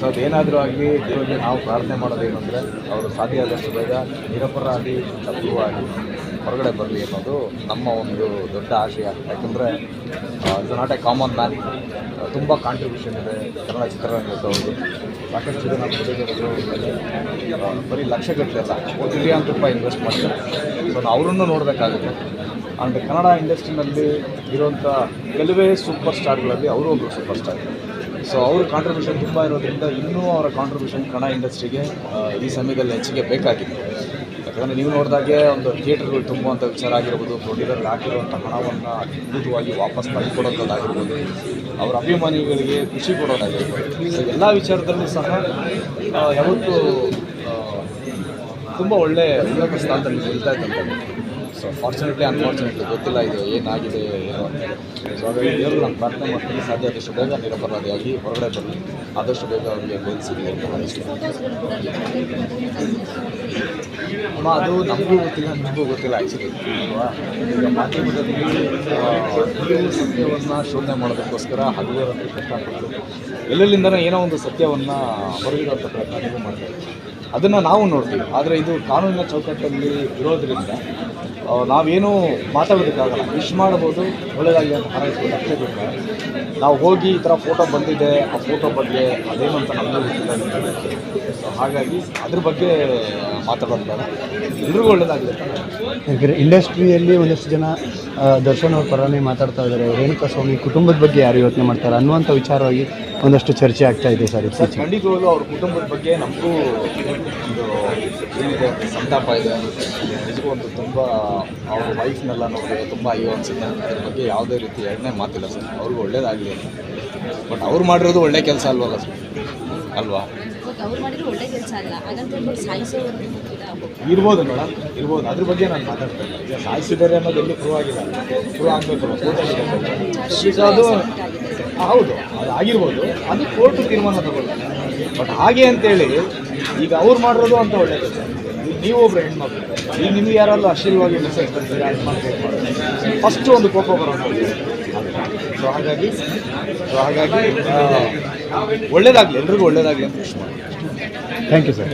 So ಅದೇನಾದರೂ ಆಗಲಿ ದೇವರಿಗೆ ನಾವು ಪ್ರಾರ್ಥನೆ ಮಾಡೋದೇನು ಅಂದರೆ, ಅವರು ಸಾಧ್ಯ ಆದಷ್ಟು ಬೇಗ ನಿರಪರಾಧಿ ಪ್ರೂವ್ ಆಗಿ ಹೊರಗಡೆ ಬರಲಿ ಅನ್ನೋದು ನಮ್ಮ ಒಂದು ದೊಡ್ಡ ಆಶಯ. ಯಾಕಂದರೆ ಇದು ನಾಟ್ ಎ ಕಾಮನ್ ಮ್ಯಾನ್. ತುಂಬ ಕಾಂಟ್ರಿಬ್ಯೂಷನ್ ಇದೆ ಕನ್ನಡ ಚಿತ್ರರಂಗಕ್ಕೆ ಅವರು ಸಾಕಷ್ಟು ಜನ ಬರೀ ಲಕ್ಷಗಟ್ಟಲೆ ಅಲ್ಲ, ಒಂದು ಮಿಲಿಯನ್ ರೂಪಾಯಿ ಇನ್ವೆಸ್ಟ್ ಮಾಡ್ತಾರೆ ಸೊ ಅವರನ್ನು ನೋಡಬೇಕಾಗುತ್ತೆ. ಆ್ಯಂಡ್ ಕನ್ನಡ ಇಂಡಸ್ಟ್ರಿನಲ್ಲಿ ಇರುವಂಥ ಕೆಲವೇ ಸೂಪರ್ ಸ್ಟಾರ್ಗಳಲ್ಲಿ ಅವರು ಒಬ್ಬರು ಸೂಪರ್ ಸ್ಟಾರ್ ಸೊ ಅವ್ರ ಕಾಂಟ್ರಿಬ್ಯೂಷನ್ ತುಂಬ ಇರೋದ್ರಿಂದ ಇನ್ನೂ ಅವರ ಕಾಂಟ್ರಿಬ್ಯೂಷನ್ ಕನ್ನಡ ಇಂಡಸ್ಟ್ರಿಗೆ ಈ ಸಮಯದಲ್ಲಿ ಹೆಚ್ಚಿಗೆ ಬೇಕಾಗಿದೆ. ಯಾಕಂದರೆ ನೀವು ನೋಡಿದಾಗೆ ಒಂದು ಥಿಯೇಟರ್ಗಳು ತುಂಬುವಂಥ ವಿಚಾರ ಆಗಿರ್ಬೋದು ಪ್ರೊಡ್ಯೂಸರ್ಗೆ ಹಾಕಿರುವಂಥ ಹಣವನ್ನು ಅದ್ಭುತವಾಗಿ ವಾಪಸ್ ಪಡೆದುಕೊಡೋದಾಗಿರ್ಬೋದು ಅವರ ಅಭಿಮಾನಿಗಳಿಗೆ ಖುಷಿ ಕೊಡೋದಾಗಿರ್ಬೋದು. ಸೊ ಎಲ್ಲ ವಿಚಾರದಲ್ಲೂ ಸಹ ಯಾವತ್ತೂ ತುಂಬ ಒಳ್ಳೆಯ ಉನ್ನತ ಸ್ಥಾನದಲ್ಲಿ ನಿಲ್ತಾ ಇದ್ದಂಥದ್ದು. ಸೊ ಫಾರ್ಚುನೇಟ್ಲಿ ಅನ್ಫಾರ್ಚುನೇಟ್ಲಿ ಗೊತ್ತಿಲ್ಲ ಇದು ಏನಾಗಿದೆ, ಏನೋ ಅಂತ ಸೊ ಹಾಗಾಗಿ ದೇವರು ನಾನು ಪ್ರಾರ್ಥನೆ ಮಾಡ್ತೀನಿ ಸಾಧ್ಯ, ಆದಷ್ಟು ಬೇಗ ನಿರಪರಾಧಿಯಾಗಿ ಹೊರಗಡೆ ಬರಲಿ ಆದಷ್ಟು ಬೇಗ ಅವರಿಗೆ ಬೇಲ್ ಸಿಗಲಿ ಅಂತ ಅಮ್ಮ, ಅದು ನಮಗೂ ಗೊತ್ತಿಲ್ಲ, ನಿಮಗೂ ಗೊತ್ತಿಲ್ಲ ಆ್ಯಕ್ಚುಲಿ ಅಲ್ವಾ ಈಗ ಮಾಧ್ಯಮದಲ್ಲಿ ಸತ್ಯವನ್ನು ಶೋಧನೆ ಮಾಡೋದಕ್ಕೋಸ್ಕರ ಹಲವಾರು ಕಷ್ಟಪಟ್ಟು ಎಲ್ಲೆಲ್ಲಿಂದ ಏನೋ ಒಂದು ಸತ್ಯವನ್ನು ಹೊರಗಿಡುವಂಥ ಪ್ರಯತ್ನ ನೀವು ಮಾಡ್ತೀವಿ ಅದನ್ನು ನಾವು ನೋಡ್ತೀವಿ. ಆದರೆ ಇದು ಕಾನೂನಿನ ಚೌಕಟ್ಟಲ್ಲಿ ಇರೋದ್ರಿಂದ ನಾವೇನೂ ಮಾತಾಡೋದಕ್ಕಾಗಲ್ಲ. ವಿಶ್ ಮಾಡ್ಬೋದು ಒಳ್ಳೆಯದಾಗಿ ಅಂತ ಹಾರೈಸ್ಬೋದು ಅಷ್ಟೇ ಬಿಟ್ಟರೆ ನಾವು ಹೋಗಿ ಈ ಥರ ಫೋಟೋ ಬಂದಿದೆ ಆ ಫೋಟೋ ಬಗ್ಗೆ ಅದೇನು ಅಂತ ನಮಗೂ ಗೊತ್ತಿಲ್ಲ ಸೊ ಹಾಗಾಗಿ ಅದ್ರ ಬಗ್ಗೆ ಮಾತಾಡೋದು ಬೇಡ. ಎಲ್ರಿಗೂ ಒಳ್ಳೇದಾಗಿದೆ. ಯಾಕಂದರೆ ಇಂಡಸ್ಟ್ರಿಯಲ್ಲಿ ಒಂದಷ್ಟು ಜನ ದರ್ಶನ್ ಅವ್ರ ಪರನೇ ಮಾತಾಡ್ತಾ ಇದ್ದಾರೆ. ರೇಣುಕಾ ಸ್ವಾಮಿ ಕುಟುಂಬದ ಬಗ್ಗೆ ಯಾರು ಯೋಚನೆ ಮಾಡ್ತಾರೆ ಅನ್ನುವಂಥ ವಿಚಾರವಾಗಿ ಒಂದಷ್ಟು ಚರ್ಚೆ ಆಗ್ತಾ ಇದೆ ಸರ್ ಸರ್ ಖಂಡಿತವಾಗ್ಲೂ ಅವ್ರ ಕುಟುಂಬದ ಬಗ್ಗೆ ನಮಗೂ ಒಂದು ಏನಿದೆ ಸಂತಾಪ ಇದೆ ನಿಜಕ್ಕೂ ಒಂದು ತುಂಬ ಅವ್ರ ವೈಫ್ನೆಲ್ಲ ನೋಡಿದ್ರೆ ತುಂಬ ಅಯ್ಯೋ ಅನಿಸುತ್ತೆ ಅದ್ರ ಬಗ್ಗೆ ಯಾವುದೇ ರೀತಿ ಎರಡನೇ ಮಾತಿಲ್ಲ ಸರ್. ಅವ್ರಿಗೂ ಒಳ್ಳೇದಾಗಲಿ ಅಂತ. ಬಟ್ ಅವ್ರು ಮಾಡಿರೋದು ಒಳ್ಳೆ ಕೆಲಸ ಅಲ್ವಲ್ಲ ಸರ್? ಅಲ್ವಾ? ಇರ್ಬೋದು ಮೇಡಮ್ ಇರ್ಬೋದು. ಅದ್ರ ಬಗ್ಗೆ ನಾನು ಮಾತಾಡ್ತೇನೆ. ಈಗ ಸಾಯಿಸಿದ್ದಾರೆ ಅನ್ನೋದು ಎಲ್ಲೂ ಪ್ರೂವ್ ಆಗಿಲ್ಲ. ಪ್ರೂವ್ ಆಗಬೇಕು. ಕೋರ್ಟಲ್ಲಿ ಅದು ಹೌದು, ಅದು ಆಗಿರ್ಬೋದು. ಅದು ಕೋರ್ಟ್ ತೀರ್ಮಾನ ತಗೊಳ್ತಾರೆ ಬಟ್ ಹಾಗೆ ಅಂತೇಳಿ, ಈಗ ಅವ್ರು ಮಾಡಿರೋದು ಅಂತ ಒಳ್ಳೆಯದು ನೀವು ಒಬ್ರು ಹೆಣ್ಮಕ್ಳು ಈಗ ನಿಮ್ಗೆ ಯಾರಾದರೂ ಅಶ್ಲೀಲವಾಗಿ ಮೆಸೇಜ್ ಅದು ಮಾಡಿ ಫಸ್ಟ್ ಒಂದು ಕೋಪ ಬರೋದು ಸೊ ಹಾಗಾಗಿ ಸೊ ಹಾಗಾಗಿ ಒಳ್ಳೇದಾಗಲಿ, ಎಲ್ರಿಗೂ ಒಳ್ಳೇದಾಗಲಿ ಅಂತ ಥ್ಯಾಂಕ್ ಯು ಸರ್